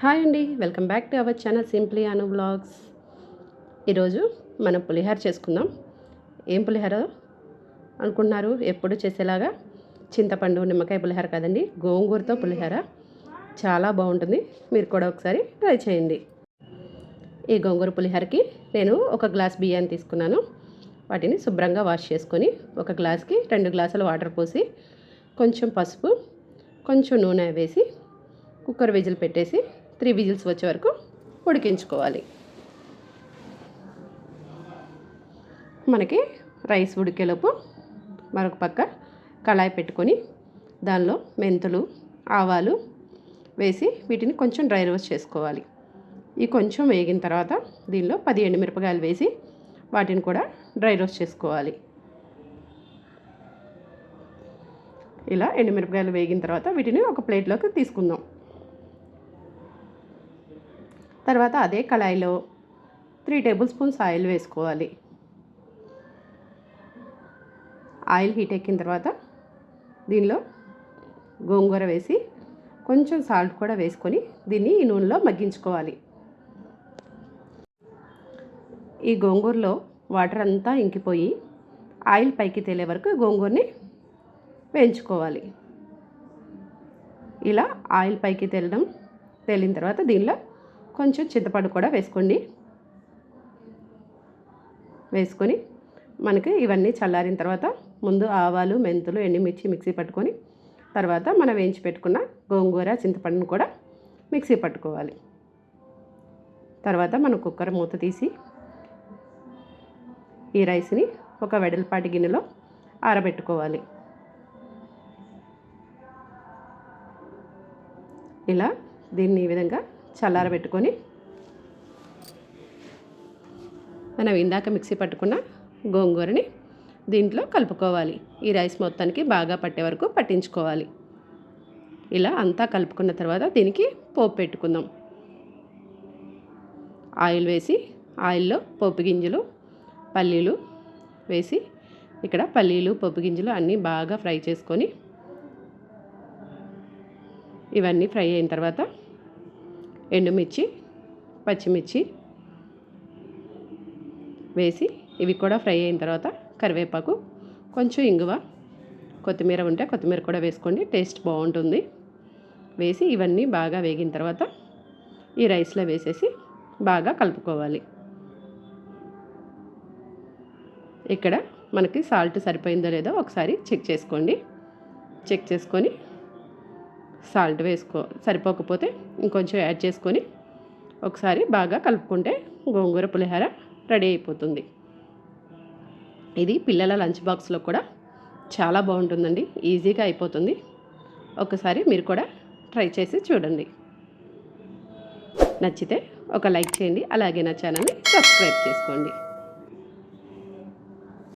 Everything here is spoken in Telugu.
హాయ్ అండి welcome back to our channel simply Anu blogs ఈరోజు మనం పులిహోర చేసుకుందాం. ఏం పులిహోర అనుకుంటున్నారు? ఎప్పుడు చేసేలాగా? చింతపండు నిమ్మకాయ పులిహోర కాదండి గోంగూరతో పులిహోర. చాలా బాగుంటుంది. మీరు కూడా ఒకసారి ట్రై చేయండి. ఈ గోంగూర పులిహోరకి నేను ఒక గ్లాస్ బియ్యాన్ని తీసుకున్నాను. వాటిని శుభ్రంగా వాష్ చేసుకొని ఒక గ్లాస్కి రెండు గ్లాసులు వాటర్ పోసి కొంచెం పసుపు కొంచెం నూనె వేసి కుక్కర్ విజిల్ పెట్టేసి త్రీ విజిల్స్ వచ్చే వరకు ఉడికించుకోవాలి. మనకి రైస్ ఉడికేలోపు మరొక పక్క కళాయి పెట్టుకొని దానిలో మెంతులు ఆవాలు వేసి వీటిని కొంచెం డ్రై రోస్ట్ చేసుకోవాలి. ఈ కొంచెం వేగిన తర్వాత దీనిలో పది ఎండుమిరపకాయలు వేసి వాటిని కూడా డ్రై రోస్ట్ చేసుకోవాలి. ఇలా ఎండుమిరపకాయలు వేగిన తర్వాత వీటిని ఒక ప్లేట్లోకి తీసుకుందాం. తర్వాత అదే కళాయిలో త్రీ టేబుల్ స్పూన్స్ ఆయిల్ వేసుకోవాలి. ఆయిల్ హీట్ ఎక్కిన తర్వాత దీనిలో గోంగూర వేసి కొంచెం సాల్ట్ కూడా వేసుకొని దీన్ని ఈ నూనెలో మగ్గించుకోవాలి. ఈ గోంగూరలో వాటర్ అంతా ఇంకిపోయి ఆయిల్ పైకి తేలే వరకు గోంగూరని వేయించుకోవాలి. ఇలా ఆయిల్ పైకి తేలడం తేలిన తర్వాత దీనిలో కొంచెం చింతపండు కూడా వేసుకోండి. వేసుకొని మనకి ఇవన్నీ చల్లారిన తర్వాత ముందు ఆవాలు మెంతులు ఎండుమిర్చి మిక్సీ పట్టుకొని తర్వాత మనం వేయించి పెట్టుకున్న గోంగూర చింతపండును కూడా మిక్సీ పట్టుకోవాలి. తర్వాత మనం కుక్కర్ మూత తీసి ఈ రైస్ని ఒక వెడల్పాటి గిన్నెలో ఆరబెట్టుకోవాలి. ఇలా దీన్ని ఈ విధంగా చల్లారబెట్టుకొని మనం ఇందాక మిక్సీ పట్టుకున్న గోంగూరని దీంట్లో కలుపుకోవాలి. ఈ రైస్ మొత్తానికి బాగా పట్టే వరకు పట్టించుకోవాలి. ఇలా అంతా కలుపుకున్న తర్వాత దీనికి పోపు పెట్టుకుందాం. ఆయిల్ వేసి ఆయిల్లో పోపు గింజలు పల్లీలు వేసి ఇక్కడ పల్లీలు పప్పు గింజలు అన్నీ బాగా ఫ్రై చేసుకొని ఇవన్నీ ఫ్రై అయిన తర్వాత ఎండుమిర్చి పచ్చిమిర్చి వేసి ఇవి కూడా ఫ్రై అయిన తర్వాత కరివేపాకు కొంచెం ఇంగువ కొత్తిమీర ఉంటే కొత్తిమీర కూడా వేసుకోండి టేస్ట్ బాగుంటుంది. వేసి ఇవన్నీ బాగా వేగిన తర్వాత ఈ రైస్లో వేసేసి బాగా కలుపుకోవాలి. ఇక్కడ మనకి సాల్ట్ సరిపోయిందో లేదో ఒకసారి చెక్ చేసుకోండి. చెక్ చేసుకొని సాల్ట్ వేసుకో సరిపోకపోతే ఇంకొంచెం యాడ్ చేసుకొని ఒకసారి బాగా కలుపుకుంటే గోంగూర పులిహోర రెడీ అయిపోతుంది. ఇది పిల్లల లంచ్ బాక్స్లో కూడా చాలా బాగుంటుందండి. ఈజీగా అయిపోతుంది. ఒకసారి మీరు కూడా ట్రై చేసి చూడండి. నచ్చితే ఒక లైక్ చేయండి. అలాగే నా ఛానల్ని సబ్స్క్రైబ్ చేసుకోండి.